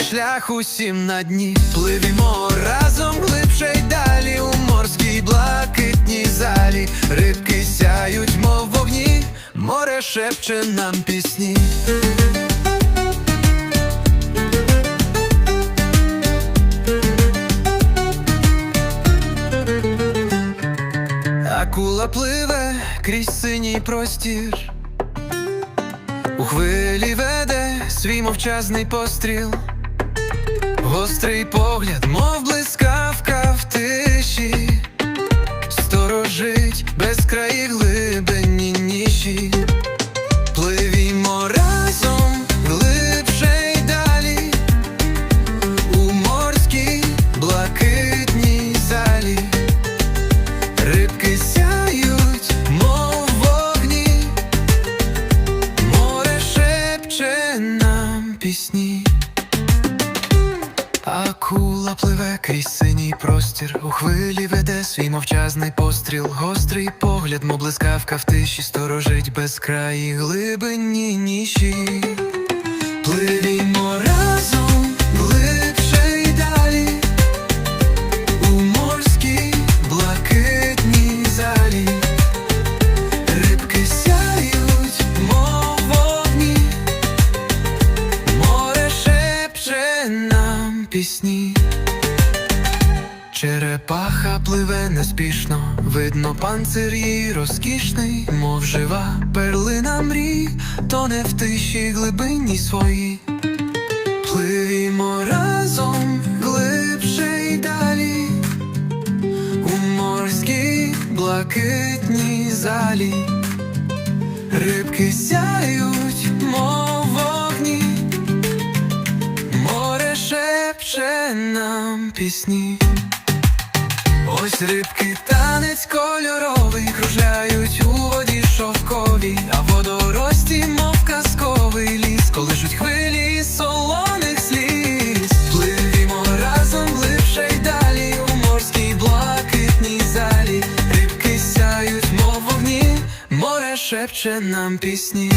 шлях усім на дні. Пливімо разом глибше й далі у морській блакитній залі. Рибки сяють, мов вогні, море шепче нам пісні. Акула пливе крізь синій простір. У хвилі веде свій мовчазний постріл, гострий погляд, мов блискавка в тиші, сторожить безкраї глибині ніші. Пливімо разом глибше й далі у морській блакитній залі. Рибки сяють, мов вогні, море шепче нам пісні. Акула пливе крізь синій простір, у хвилі веде свій мовчазний постріл, гострий погляд, мов блискавка в тиші, сторожить безкраї глибині ніші. Пливімо Черепаха пливе неспішно, видно панцир її розкішний, мов жива перлина мрій, тоне в тиші глибині свої. Пливімо разом глибше й далі у морській блакитній залі. Рибки сяють, мов вогні, море шепче нам пісні. Ось рибки танець кольоровий, кружляють у воді шовковій, а водорості, мов казковий ліс, коли жуть хвилі солоних сліз. Пливімо разом глибше й далі у морській блакитній залі. Рибки сяють, мов вогні, море шепче нам пісні.